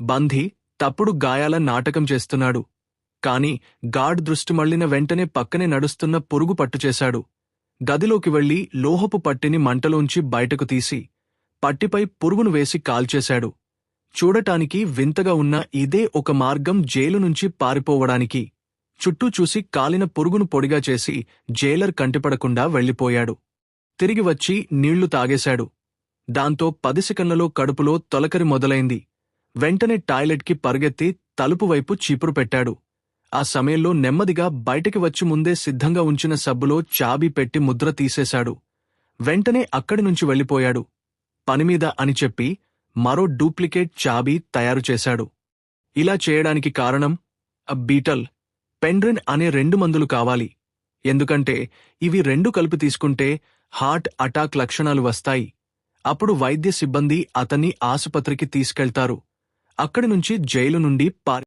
బంధి తప్పుడు గాయాల నాటకం చేస్తున్నాడు. కాని గాడ్ దృష్టి మళ్ళిన వెంటనే పక్కనే నడుస్తున్న పురుగు పట్టుచేశాడు గదిలోకి వెళ్ళి లోహపు పట్టిని మంటలోంచి బయటకు తీసి పట్టిపై పురుగును వేసి కాల్చేశాడు. చూడటానికి వింతగా ఉన్న ఇదే ఒక మార్గం జైలు నుంచి పారిపోవడానికి. చుట్టూ చూసి కాలిన పురుగును పొడిగా చేసి జైలర్ కంటిపడకుండా వెళ్ళిపోయాడు తిరిగి వచ్చి నీళ్ళు తాగేశాడు. దాంతో పది సెకన్లలో కడుపులో తొలకరి మొదలైంది. వెంటనే టాయిలెట్కి పరుగెత్తి తలుపు వైపు చీపురు పెట్టాడు. ఆ సమయంలో నెమ్మదిగా బయటికి వచ్చి ముందే సిద్ధంగా ఉంచిన సబ్బులో చాబీ పెట్టి ముద్ర తీసేశాడు. వెంటనే అక్కడి నుంచి వెళ్ళిపోయాడు. పనిమీద అని చెప్పి మరో డూప్లికేట్ చాబీ తయారు చేశాడు. ఇలా చేయడానికి కారణం అ బీటల్ పెండ్రిన్ అనే రెండు మందులు కావాలి. ఎందుకంటే ఇవి రెండు కలిపి తీసుకుంటే హార్ట్ అటాక్ లక్షణాలు వస్తాయి. అప్పుడు వైద్య సిబ్బంది అతన్ని ఆసుపత్రికి తీసుకెళ్తారు. అక్కడి నుంచి జైలు నుండి పారి